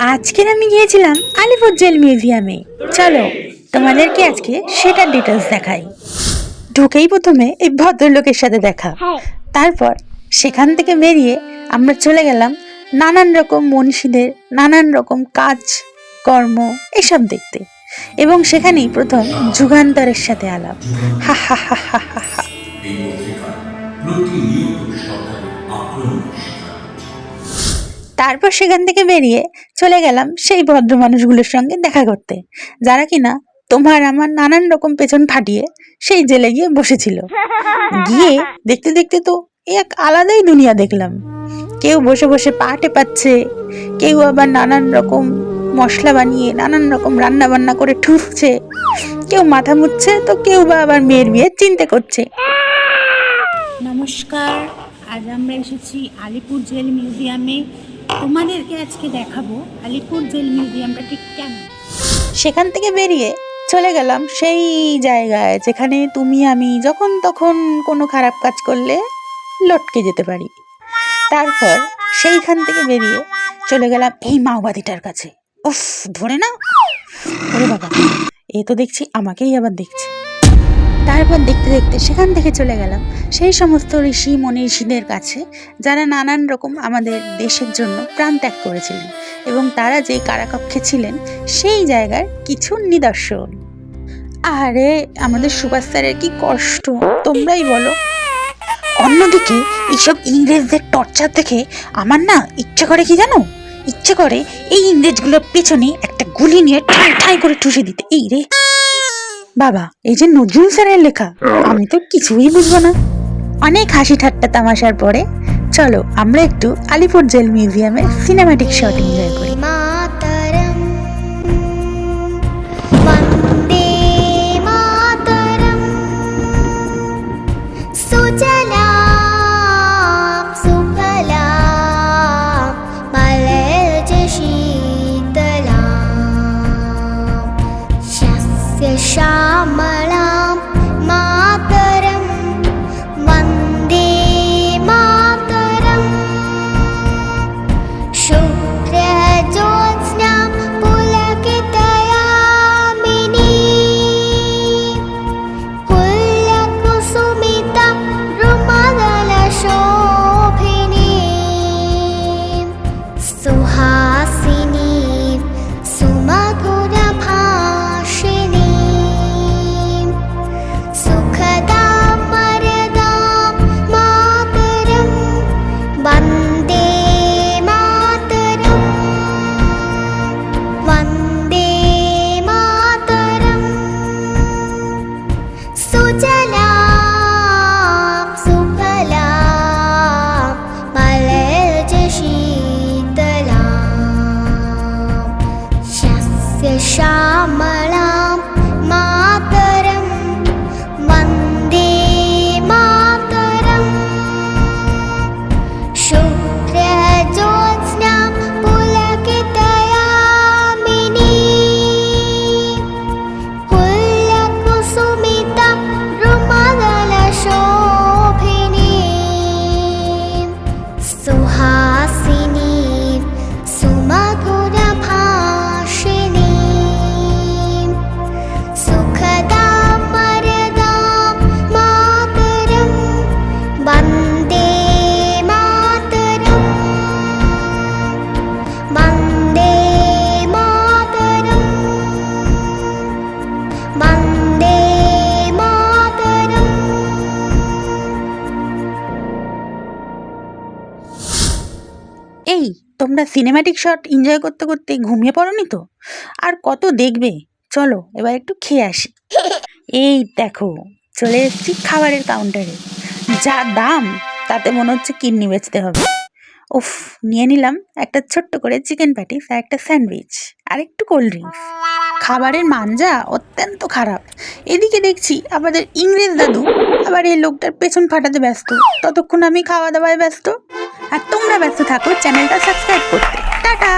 আজকের আমি গিয়েছিলাম আলিপুর জেল মিউজিয়ামে। চলো তোমাদেরকে আজকে সেটার ডিটেলস দেখাই। ঢুকেই প্রথমে এই ভদ্রলোকের সাথে দেখা। তারপর সেখান থেকে বেরিয়ে আমরা চলে গেলাম নানান রকম মনীষীদের নানান রকম কাজ কর্ম এসব দেখতে। এবং সেখানেই প্রথম যুগান্তরের সাথে আলাপ। হা হা হা হা হা হা। তারপর সেখান থেকে বেরিয়ে চলে গেলাম সেই ভদ্র মানুষগুলোর সঙ্গে দেখা করতে, যারা কিনা তোমার আমার নানান রকম পেছন ফাটিয়ে সেই জেলে গিয়ে বসেছিল। গিয়ে দেখতে দেখতে তো এক আলাদাই দুনিয়া দেখলাম। কেউ বসে বসে পা টেপাচ্ছে কেউ আবার নানান রকম মশলা বানিয়ে, নানান রকম রান্না বান্না করে ঠুসছে, কেউ মাথা মুছছে, তো কেউ বা আবার মেয়ের বিয়ে চিন্তা করছে। নমস্কার, আজ আমরা এসেছি আলিপুর জেল মিউজিয়ামে তোমাদেরকে আজকে দেখাবো? আলিপুর জেল মিউজিয়ামটা ঠিক কেমন? সেখান থেকে বেরিয়ে চলে গেলাম সেই জায়গায় যেখানে তুমি, আমি যখন তখন কোনো খারাপ কাজ করলে লটকে যেতে পারি। তারপর সেইখান থেকে বেরিয়ে চলে গেলাম এই মাওবাদীটার কাছে। উফ, ধরে না ওরে বাবা, এ তো দেখছি আমাকেই আবার দেখছে। তারপর দেখতে দেখতে সেখান থেকে চলে গেলাম। সেই সমস্ত ঋষি মনীষীদের কাছে, যারা নানান রকম আমাদের দেশের জন্য প্রাণ ত্যাগ করেছিলেন এবং তারা যে কারাকক্ষে ছিলেন, সেই জায়গার কিছু নিদর্শন। আরে আমাদের সুভাষ স্যারের কি কষ্ট, তোমরাই বলো। অন্যদিকে, এইসব ইংরেজদের টর্চার দেখে আমার না ইচ্ছে করে কি জানো? ইচ্ছে করে এই ইংরেজগুলোর পেছনে একটা গুলি নিয়ে ঠাই ঠাই করে ঠুসে দিতে। এই রে। বাবা এই যে নজরুল স্যারের লেখা আমি তো কিছুই বুঝব না। অনেক হাসি ঠাট্টা তামাশার পরে চলো আমরা একটু আলিপুর জেল মিউজিয়ামের সিনেমাটিক শট এনজয় করি। श्यामलां এই, তোমরা সিনেমাটিক শট এনজয় করতে করতে ঘুমিয়ে পড়োনি তো? আর কত দেখবে? চলো, এবার একটু খেয়ে আসি। এই দেখো, চলে এসেছি খাবারের কাউন্টারে যা দাম, তাতে মনে হচ্ছে কিডনি বেচতে হবে। উফ, নিয়ে নিলাম একটা ছোট্ট করে চিকেন প্যাটিস আর একটা স্যান্ডউইচ আর একটু কোল্ড ড্রিঙ্কস খাবারের মানজা অত্যন্ত খারাপ। এদিকে দেখছি আমাদের ইংরেজ দাদু আবার এই লোকটার পেছন ফাটাতে ব্যস্ত। ততক্ষণ আমি খাওয়া দাওয়ায় ব্যস্ত। আর তোমরা ব্যস্ত থাকো চ্যানেলটা সাবস্ক্রাইব করতে। টাটা!